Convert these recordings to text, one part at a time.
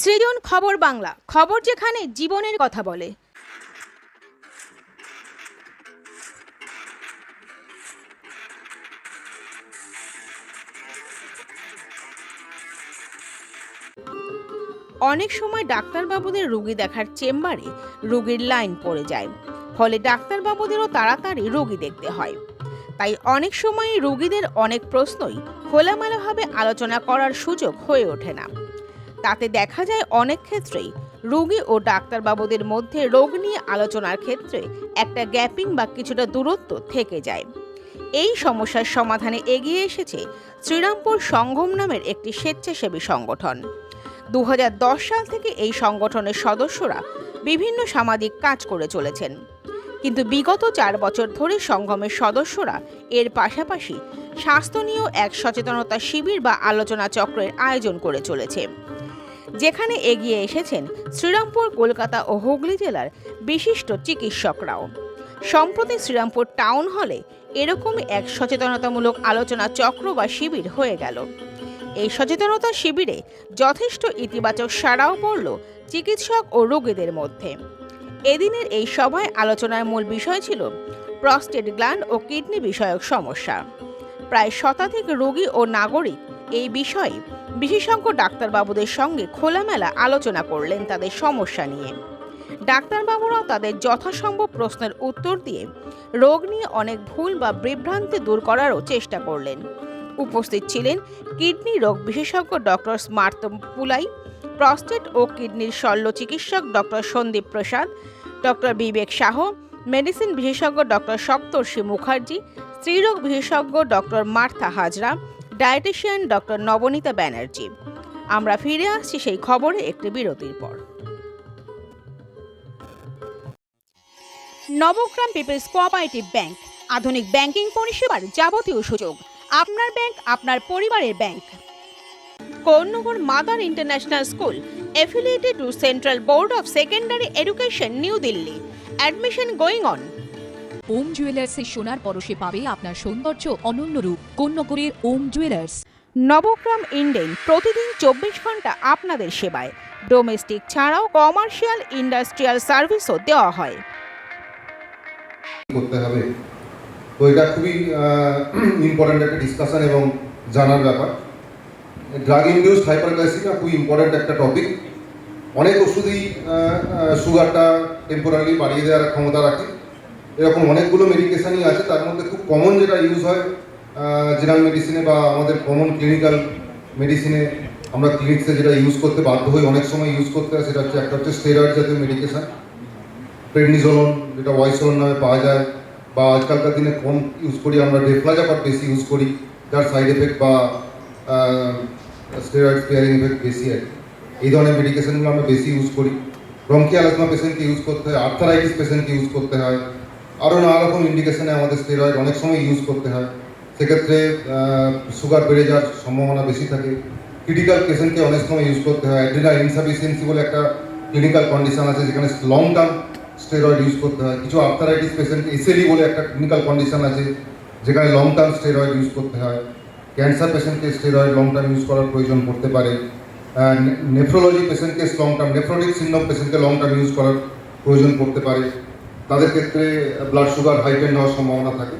সৃজন খবর বাংলা, খবর যেখানে জীবনের কথা বলে। অনেক সময় ডাক্তারবাবুদের রোগী দেখার চেম্বারে রোগীর লাইন পড়ে যায়, ফলে ডাক্তারবাবুদেরও তাড়াতাড়ি রোগী দেখতে হয়। তাই অনেক সময় রোগীদের অনেক প্রশ্নই খোলামেলাভাবে আলোচনা করার সুযোগ হয়ে ওঠে না। তাতে দেখা যায় অনেক ক্ষেত্রেই রোগী ও ডাক্তারবাবুদের মধ্যে রোগ নিয়ে আলোচনার ক্ষেত্রে একটা গ্যাপিং বা কিছুটা দূরত্ব থেকে যায়। এই সমস্যার সমাধানে এগিয়ে এসেছে শ্রীরামপুর সংগম নামের একটি স্বেচ্ছাসেবী সংগঠন। দু হাজার দশ সাল থেকে এই সংগঠনের সদস্যরা বিভিন্ন সামাজিক কাজ করে চলেছেন। কিন্তু বিগত চার বছর ধরে সংগমের সদস্যরা এর পাশাপাশি স্বাস্থ্য নিয়েও এক সচেতনতা শিবির বা আলোচনা চক্রের আয়োজন করে চলেছে। যেখানে এগিয়ে এসেছেন শ্রীরামপুর, কলকাতা ও হুগলি জেলার বিশিষ্ট চিকিৎসকরাও। সম্প্রতি শ্রীরামপুর টাউন হলে এরকমই এক সচেতনতামূলক আলোচনা চক্র বা শিবির হয়ে গেল। এই সচেতনতা শিবিরে যথেষ্ট ইতিবাচক সাড়াও পড়ল চিকিৎসক ও রোগীদের মধ্যে। এদিনের এই সভায় আলোচনার মূল বিষয় ছিল প্রস্টেট গ্ল্যান্ড ও কিডনি বিষয়ক সমস্যা। প্রায় শতাধিক রোগী ও নাগরিক এই বিষয়ে বিশেষজ্ঞ ডাক্তারবাবুদের সঙ্গে খোলামেলা আলোচনা করলেন তাদের সমস্যা নিয়ে। ডাক্তারবাবুরাও তাদের যথাসম্ভব প্রশ্নের উত্তর দিয়ে রোগ নিয়ে অনেক ভুল বা বিভ্রান্তি দূর করারও চেষ্টা করলেন। উপস্থিত ছিলেন কিডনি রোগ বিশেষজ্ঞ ডক্টর স্মার্ত পুলাই, প্রস্টেট ও কিডনির শল্য চিকিৎসক doctor Sandeep Prasad, doctor Vivek Shah medicine বিশেষজ্ঞ ডক্টর সপ্তর্ষি মুখার্জি, স্ত্রীরোগ বিশেষজ্ঞ doctor Martha Hazra dietitian doctor Nabanita Banerjee. আমরা ফিরে আসছি সেই খবরে একটি বিরতির পর। নবগ্রাম পিপলস কোঅপারেটিভ ব্যাংক, আধুনিক ব্যাংকিং পরিষেবার যাবতীয় সুযোগ। আপনার ব্যাংক, আপনার পরিবারের bank. Konnagar mother international school affiliated to central board of secondary education, new Delhi. Admission going on. Om জুয়েলার্সের সোনার পরশে পাবে আপনার সৌন্দর্য অনন্য রূপ। কন্যকরের ওম জুয়েলার্স নবগ্রাম ইন্ডেন প্রতিদিন চব্বিশ ঘণ্টা আপনাদের সেবায়। ডোমেস্টিক ছাড়াও কমার্শিয়াল ইন্ডাস্ট্রিয়াল সার্ভিসও দেওয়া হয়। করতে হবে। তো এটা খুবই ইম্পর্ট্যান্ট একটা ডিসকাশন এবং জানার ব্যাপার। ড্রাগ ইন্ডিউসড হাইপারগ্লাইসিমিয়া খুবই ইম্পর্ট্যান্ট একটা টপিক অনেক ওষুধই সুগারটা টেম্পোরারি বাড়িয়ে দেওয়ার ক্ষমতা রাখে। এরকম অনেকগুলো মেডিকেশানই আছে, তার মধ্যে খুব কমন যেটা ইউজ হয় জেনারেল মেডিসিনে বা আমাদের কমন ক্লিনিক্যাল মেডিসিনে আমরা ক্লিনিক্সে যেটা ইউজ করতে বাধ্য হই, অনেক সময় ইউজ করতে হয়, সেটা হচ্ছে একটা হচ্ছে স্টেরয়েড জাতীয় মেডিকেশান প্রেডনিজোলন যেটা ওয়াইসোলন নামে পাওয়া যায়, বা আজকালকার দিনে কম ইউজ করি, আমরা ডেফ্লাজাপার বেশি ইউজ করি, যার সাইড এফেক্ট বা স্টেরয়েড স্পেয়ারিং এফেক্ট বেশি আর এই ধরনের মেডিকেশানগুলো আমরা বেশি ইউজ করি। ব্রঙ্কিয়াল আসমা পেশেন্টকে ইউজ করতে হয় আর্থারাইটিস পেশেন্টকে ইউজ করতে হয় আরও নানা রকম ইন্ডিকেশনে আমাদের স্টেরয়েড অনেক সময় ইউজ করতে হয়। সেক্ষেত্রে সুগার বেড়ে যাওয়ার সম্ভাবনা বেশি থাকে। ক্রিটিক্যাল পেশেন্টকে অনেক সময় ইউজ করতে হয়। অ্যাড্রিনাল ইনসাফিসিয়েন্সি বলে একটা ক্লিনিক্যাল কন্ডিশন আছে যেখানে লং টার্ম স্টেরয়েড ইউজ করতে হয়। কিছু আর্থারাইটিস পেশেন্ট এসএলই বলে একটা ক্লিনিক্যাল কন্ডিশন আছে যেখানে লং টার্ম স্টেরয়েড ইউজ করতে হয়। ক্যান্সার পেশেন্টকে স্টেরয়েড লং টার্ম ইউজ করার প্রয়োজন পড়তে পারে। নেফ্রোলজি পেশেন্টকে লং টার্ম নেফ্রোটিক সিন্ড্রোম পেশেন্টকে লং টার্ম ইউজ করার প্রয়োজন পড়তে পারে। তাদের ক্ষেত্রে ব্লাড সুগার হাইটেন্ড হওয়ার সম্ভাবনা থাকে।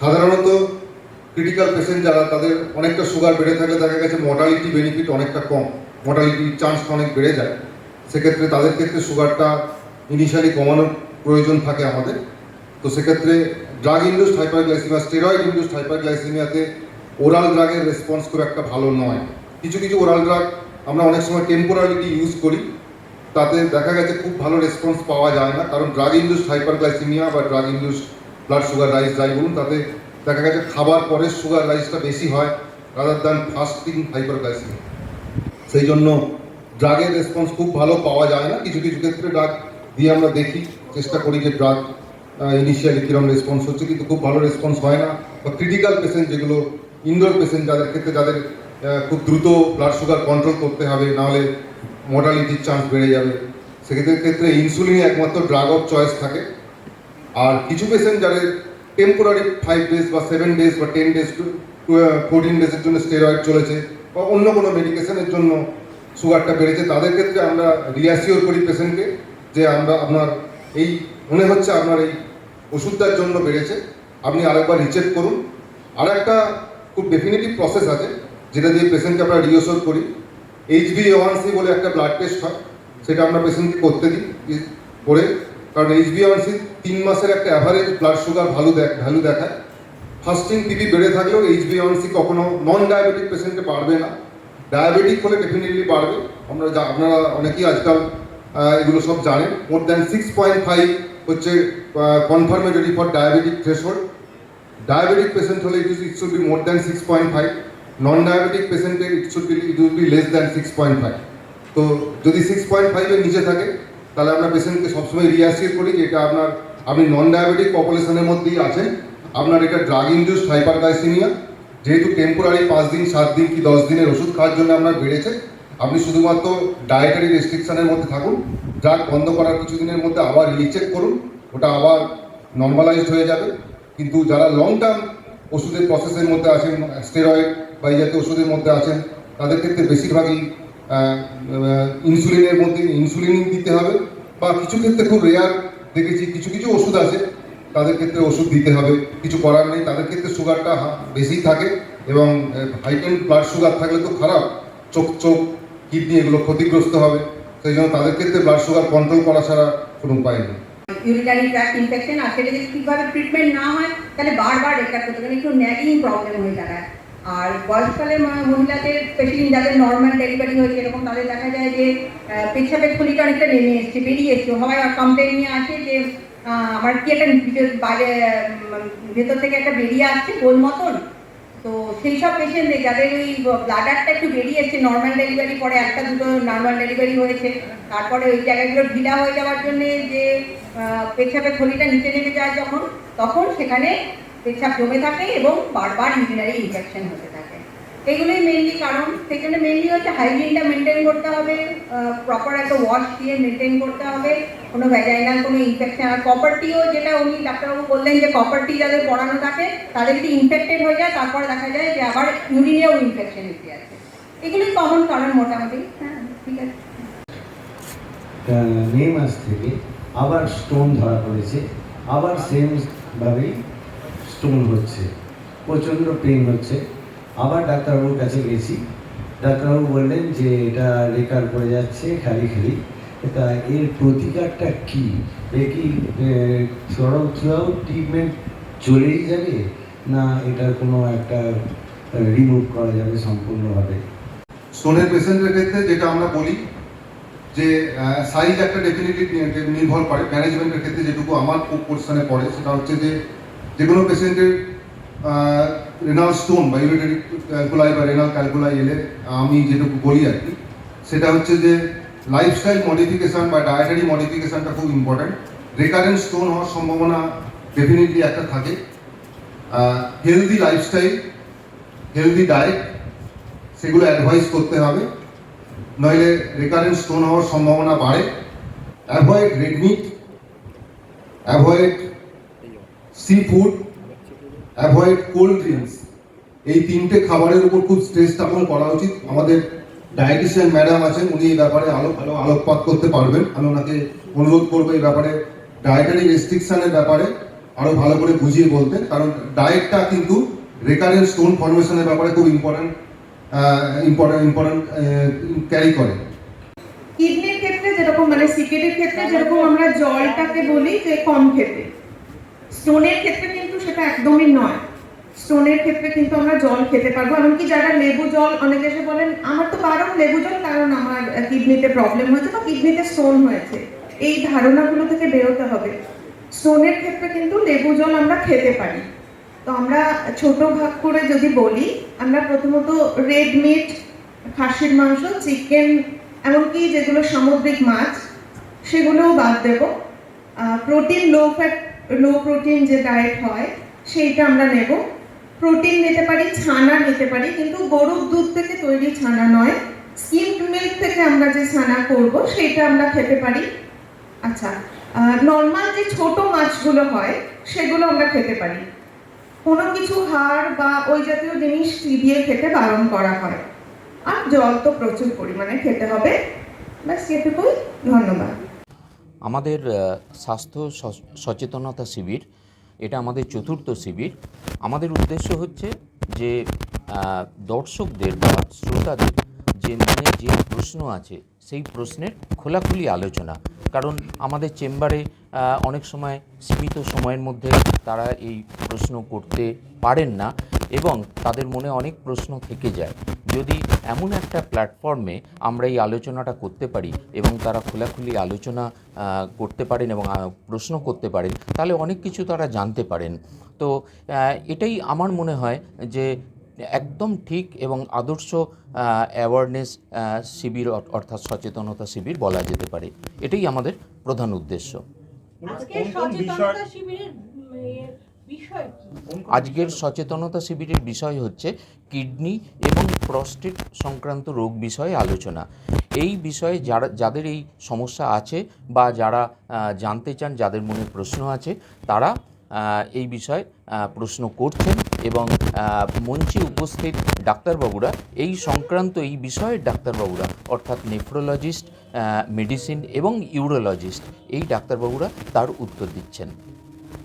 সাধারণত ক্রিটিক্যাল পেশেন্ট যারা, তাদের অনেকটা সুগার বেড়ে থাকলে দেখা গেছে মর্টালিটি বেনিফিট অনেকটা কম। মর্টালিটির চান্সটা অনেক বেড়ে যায়। সেক্ষেত্রে তাদের ক্ষেত্রে সুগারটা ইনিশিয়ালি কমানোর প্রয়োজন থাকে আমাদের। তো সেক্ষেত্রে drug induced hyperglycaemia steroid induced হাইপারগ্লাইসিমিয়াতে oral ড্রাগের রেসপন্স খুব একটা ভালো নয়। কিছু কিছু ওরাল ড্রাগ আমরা অনেক সময় টেম্পোরারিটি ইউজ করি। তাতে দেখা গেছে খুব ভালো রেসপন্স পাওয়া যায় না। কারণ ড্রাগ ইন্ডুসড হাইপারগ্লাইসিমিয়া বা drug induced blood sugar rise যাই বলুন, তাতে দেখা গেছে খাবার পরে সুগার রাইসটা বেশি হয় রাদার দ্যান ফাস্টিং হাইপারগ্লাইসিমিয়া সেই জন্য ড্রাগের রেসপন্স খুব ভালো পাওয়া যায় না। কিছু কিছু ক্ষেত্রে ড্রাগ দিয়ে আমরা দেখি, চেষ্টা করি যে ড্রাগ ইনিশিয়ালি কীরকম রেসপন্স হচ্ছে, কিন্তু খুব ভালো রেসপন্স হয় না। বা ক্রিটিক্যাল পেশেন্ট যেগুলো ইনডোর পেশেন্ট যাদের ক্ষেত্রে যাদের খুব দ্রুত ব্লাড সুগার কন্ট্রোল করতে হবে, নাহলে মর্টালিটির চান্স বেড়ে যাবে। সেক্ষেত্রে ক্ষেত্রে ইনসুলিন একমাত্র ড্রাগ অফ চয়েস থাকে। আর কিছু পেশেন্ট যাদের টেম্পোরারি ফাইভ ডেজ বা সেভেন ডেজ বা টেন ডেজ ফোরটিন ডেজের জন্য স্টেরয়েড চলেছে বা অন্য কোনো মেডিকেশনের জন্য সুগারটা বেড়েছে, তাদের ক্ষেত্রে আমরা রিয়াসিওর করি পেশেন্টকে যে আমরা আপনার এই, মনে হচ্ছে আপনার এই ওষুধটার জন্য বেড়েছে। আপনি আরেকবার রিচেক করুন। আর একটা খুব ডেফিনেটিভ প্রসেস আছে, যেটা দিয়ে পেশেন্টকে আমরা রিওসোর করি। এইচবি ওয়ানসি বলে একটা ব্লাড টেস্ট হয়, সেটা আমরা পেশেন্টকে করতে দিই করে। কারণ এইচবি ওয়ানসি তিন মাসের একটা অ্যাভারেজ ব্লাড সুগার দেখ ভ্যালু দেখায়। ফাস্টিং পিপি বেড়ে থাকলেও এইচবি ওয়ানসি কখনো নন ডায়াবেটিক পেশেন্টে বাড়বে না। ডায়াবেটিক হলে ডেফিনেটলি বাড়বে আমরা যা, আপনারা অনেকেই আজকাল এগুলো সব জানেন। More than six point five হচ্ছে confirmatory for diabetic threshold diabetic patient হলে it it should be more than six point five non diabetic পেশেন্টের it should be it would be less than six point five তো যদি six point ফাইভের নিচে থাকে, তাহলে আমরা পেশেন্টকে সবসময় রিয়াসিয়ার করি যে এটা আপনার, আপনি নন ডায়াবেটিক পপুলেশনের মধ্যেই আছেন। আপনার এটা ড্রাগ ইনডিউসড হাইপারগাইসিমিয়া যেহেতু টেম্পোরারি পাঁচ দিন, সাত দিন কি দশ দিনের ওষুধ খাওয়ার জন্য আপনার বেড়েছে, আপনি শুধুমাত্র ডায়েটারি রেস্ট্রিকশনের মধ্যে থাকুন। ড্রাগ বন্ধ করার কিছুদিনের মধ্যে আবার রিচেক করুন, ওটা আবার নর্মালাইজড হয়ে যাবে। কিন্তু যারা লং টার্ম ওষুধের প্রসেসের মধ্যে আছেন স্টেরয়েড বা এই জাতীয় ওষুধের মধ্যে আছেন, তাদের ক্ষেত্রে বেশিরভাগই ইনসুলিনের মধ্যে ইনসুলিন দিতে হবে বা কিছু ক্ষেত্রে খুব রেয়ার দেখেছি, কিছু কিছু ওষুধ আছে, তাদের ক্ষেত্রে ওষুধ দিতে হবে, কিছু করার নেই, তাদের ক্ষেত্রে সুগারটা বেশি থাকে এবং হাইটেন ব্লাড সুগার থাকলে তো খারাপ, চোখ চোখ কিডনি এগুলো ক্ষতিগ্রস্ত হবে, সেই জন্য তাদের ক্ষেত্রে ব্লাড সুগার কন্ট্রোল করা ছাড়া কোনো উপায় নেই। ইউরিনারি ট্র্যাক্ট ইনফেকশন আর সেটা যদি ঠিকভাবে ট্রিটমেন্ট না হয়, তাহলে বারবার রেকার করতে পারে একটু ন্যাগিং প্রবলেম হয়ে দাঁড়ায়। আর বয়সকালে মহিলাদের স্পেশালি যাদের নর্মাল ডেলিভারি হয়েছে এরকম তাদের দেখা যায় যে পেচ্ছাপের খুলিটা অনেকটা নেমে এসছে বেরিয়ে এসছে। সবাই কমপ্লেন নিয়ে আসে যে আমার কি একটা বাইরে ভেতর থেকে একটা বেরিয়ে আসছে গোল মতন। তো সেই সব পেশেন্টদের যাদের ওই ব্লাডারটা একটু বেরিয়ে এসছে নর্মাল ডেলিভারি পরে একটা দুটো নর্মাল ডেলিভারি হয়েছে তারপরে ওই জায়গাগুলো ঢিলা হয়ে যাওয়ার জন্যে যে আহ, পেচ্ছাপের থলিটা নিচে নেমে যায় যখন তখন সেখানে পেচ্ছাপ জমে থাকে এবং বারবার ইউরিনারি ইনফেকশন হতে থাকে। এগুলোই মেনলি কারণ জন্য মেনলি হচ্ছে হাইজিনটা মেনটেন করতে হবে প্রপার একটা ওয়াশ দিয়ে মেনটেন করতে হবে, কোনো ভ্যাজাইনাল কোনো ইনফেকশন আর কপারটিও যেটা উনি ডাক্তারবাবু বললেন যে কপারটি যাদের পড়ানো থাকে, তাদের যদি ইনফেক্টেড হয়ে যায়, তারপরে দেখা যায় যে আবার ইউরিনেও ইনফেকশন এসে আছে। এগুলোই কমন কারণ মোটামুটি। হ্যাঁ ঠিক আছে। মে মাস থেকে আবার স্টোন ধরা পড়েছে। আবার সেম ভাবেই স্টোন হচ্ছে, প্রচণ্ড পেন হচ্ছে। আবার ডাক্তারবাবুর কাছে গেছি। ডাক্তারবাবু বললেন যে, এটা রেকার করে যাচ্ছে, খালি খালি। তা এর প্রতিকারটা কি? এ কি সরল থ্রুআউট ট্রিটমেন্ট চলেই যাবে? না এটার কোনো একটা রিমুভ করা যাবে সম্পূর্ণভাবে? স্টোনের পেশেন্টের ক্ষেত্রে যেটা আমরা বলি যে সাইজ একটা ডেফিনেটলি নির্ভর করে। ম্যানেজমেন্টের ক্ষেত্রে যেটুকু আমার পোর্শনে পড়ে, সেটা হচ্ছে যে যে কোনো পেশেন্টের রেনাল স্টোন বা ইউরিটারি ক্যালকুলাই বা রেনাল ক্যালকুলাই এলে আমি যেটুকু বলি আর কি, সেটা হচ্ছে যে লাইফস্টাইল মডিফিকেশন বা ডায়েটারি মডিফিকেশনটা খুব ইম্পর্ট্যান্ট রেকারেন্ট স্টোন হওয়ার সম্ভাবনা ডেফিনেটলি একটা থাকে। হেলদি লাইফস্টাইল হেলদি ডায়েট সেগুলো অ্যাডভাইস করতে হবে। নইলে রেকারেন্ট স্টোন হওয়ার সম্ভাবনা বাড়ে। Avoid red meat avoid sea food avoid cold drinks এই তিনটে খাবারের উপর খুব স্ট্রেস স্থাপন করা উচিত। আমাদের ডায়েটিশিয়ান ম্যাডাম আছেন, উনি এই ব্যাপারে আলো ভালো আলোকপাত করতে পারবেন। আমি ওনাকে অনুরোধ করব এই ব্যাপারে ডায়েটারি রেস্ট্রিকশনের ব্যাপারে আরও ভালো করে বুঝিয়ে বলতে। কারণ ডায়েটটা কিন্তু রেকারেন্ট স্টোন ফর্মেশনের ব্যাপারে খুব ইম্পর্টেন্ট ইম্পর্টেন্ট ইম্পর্টেন্ট ক্যারি করে। কিডনির ক্ষেত্রে যেরকম মানে সিকেটের ক্ষেত্রে যেরকম আমরা জলটাকে বলি, যে কম খেতে। স্টোনের ক্ষেত্রে কিন্তু সেটা একদমই নয়। স্টোনের ক্ষেত্রে কিন্তু আমরা জল খেতে পারব, এমনকি যারা লেবু জল অনেকে এসে বলেন, আমার তো বারণ লেবু জল, কারণ আমার কিডনিতে প্রবলেম হয়েছে বা কিডনিতে স্টোন হয়েছে। এই ধারণাগুলো থেকে বেরোতে হবে। স্টোনের ক্ষেত্রে কিন্তু লেবু জল আমরা খেতে পারি। তো আমরা ছোট ভাগ করে যদি বলি, আমরা প্রথমত রেড মিট খাসির মাংস চিকেন এমনকি যেগুলো সামুদ্রিক মাছ, সেগুলোও বাদ দেব। Protein low fat low protein যে ডায়েট হয়, সেইটা আমরা নেব। প্রোটিন নিতে পারি, ছানা নিতে পারি, কিন্তু গরুর দুধ থেকে তৈরি ছানা নয়। স্কিমড মিল্ক থেকে আমরা যে ছানা করব সেটা আমরা খেতে পারি। আচ্ছা নর্মাল যে ছোট মাছগুলো হয়, সেগুলো আমরা খেতে পারি। কোনো কিছু হাড় বা ওই জাতীয় জিনিস চিবিয়ে খেতে বারণ করা হয়। আর জল তো প্রচুর পরিমাণে খেতে হবে। ব্যাস, এটুকুই। ধন্যবাদ। আমাদের স্বাস্থ্য সচেতনতা শিবির, এটা আমাদের চতুর্থ শিবির। আমাদের উদ্দেশ্য হচ্ছে যে দর্শকদের বা শ্রোতাদের যে মনে যে প্রশ্ন আছে, সেই প্রশ্নের খোলাখুলি আলোচনা। কারণ আমাদের চেম্বারে অনেক সময় সীমিত সময়ের মধ্যে তারা এই প্রশ্ন করতে পারেন না এবং তাদের মনে অনেক প্রশ্ন থেকে যায়। যদি এমন একটা প্ল্যাটফর্মে আমরা এই আলোচনাটা করতে পারি এবং তারা খোলাখুলি আলোচনা করতে পারেন এবং প্রশ্ন করতে পারেন, তাহলে অনেক কিছু তারা জানতে পারেন। তো এটাই আমার মনে হয় যে একদম ঠিক এবং আদর্শ অ্যাওয়ারনেস শিবির অর্থাৎ সচেতনতা শিবির বলা যেতে পারে। এটাই আমাদের প্রধান উদ্দেশ্য। আজকের সচেতনতা শিবিরের বিষয় হচ্ছে কিডনি এবং প্রস্টেট সংক্রান্ত রোগ বিষয়ে আলোচনা। এই বিষয়ে যারা, যাদের এই সমস্যা আছে বা যারা জানতে চান, যাদের মনে প্রশ্ন আছে, তারা এই বিষয়ে প্রশ্ন করছেন এবং মঞ্চে উপস্থিত ডাক্তারবাবুরা, এই সংক্রান্ত এই বিষয়ের ডাক্তারবাবুরা, অর্থাৎ নেফ্রোলজিস্ট মেডিসিন এবং ইউরোলজিস্ট, এই ডাক্তারবাবুরা তার উত্তর দিচ্ছেন।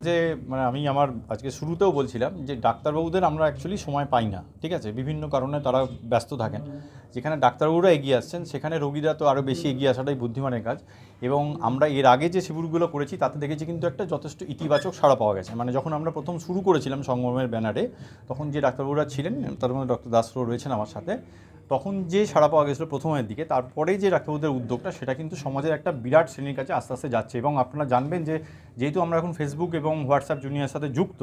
যে মানে আমি আমার আজকে শুরুতেও বলছিলাম যে, ডাক্তারবাবুদের আমরা অ্যাকচুয়ালি সময় পাই না, ঠিক আছে? বিভিন্ন কারণে তারা ব্যস্ত থাকেন। যেখানে ডাক্তারবাবুরা এগিয়ে আসছেন, সেখানে রোগীরা তো আরও বেশি এগিয়ে আসাটাই বুদ্ধিমানের কাজ। এবং আমরা এর আগে যে শিবিরগুলো করেছি, তাতে দেখেছি কিন্তু একটা যথেষ্ট ইতিবাচক সাড়া পাওয়া গেছে। মানে যখন আমরা প্রথম শুরু করেছিলাম সংগমের ব্যানারে, তখন যে ডাক্তারবাবুরা ছিলেন, তার মধ্যে ডক্টর দাসরো রয়েছেন আমার সাথে। তখন যে সাড়া পাওয়া গেছিল প্রথমের দিকে, তারপরেই যে ডাক্তারবাবুদের উদ্যোগটা, সেটা কিন্তু সমাজের একটা বিরাট শ্রেণির কাছে আস্তে আস্তে যাচ্ছে। এবং আপনারা জানবেন যে, যেহেতু আমরা এখন ফেসবুক এবং হোয়াটসঅ্যাপ জুনিয়ার সাথে যুক্ত,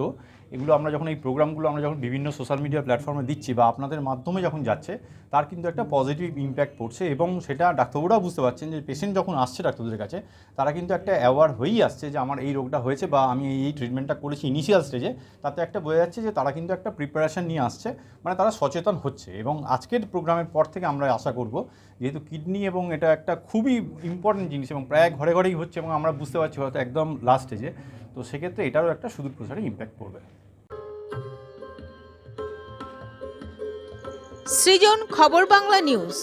এগুলো আমরা যখন এই প্রোগ্রামগুলো আমরা যখন বিভিন্ন সোশ্যাল মিডিয়া প্ল্যাটফর্মে দিচ্ছি বা আপনাদের মাধ্যমে যখন যাচ্ছে তার কিন্তু একটা পজিটিভ ইম্প্যাক্ট পড়ছে এবং সেটা ডাক্তারবাবুরাও বুঝতে পারছেন যে পেশেন্ট যখন আসছে ডাক্তারদের কাছে, তারা কিন্তু একটা অ্যাওয়ার হয়েই আসছে যে আমার এই রোগটা হয়েছে বা আমি এই ট্রিটমেন্টটা করেছি ইনিশিয়াল স্টেজে তাতে একটা বোঝা যাচ্ছে যে তারা কিন্তু একটা প্রিপারেশন নিয়ে আসছে মানে তারা সচেতন হচ্ছে এবং আজকের প্রোগ্রামের পর থেকে আমরা আশা করব যেহেতু কিডনি এবং এটা একটা খুবই ইম্পর্টেন্ট জিনিস এবং প্রায় ঘরে ঘরেই হচ্ছে এবং আমরা বুঝতে পারছি হয়তো একদম লাস্ট স্টেজে তো সেক্ষেত্রে এটারও একটা সুদূর প্রসারে ইম্প্যাক্ট পড়বে। সৃজন খবর বাংলা নিউজ।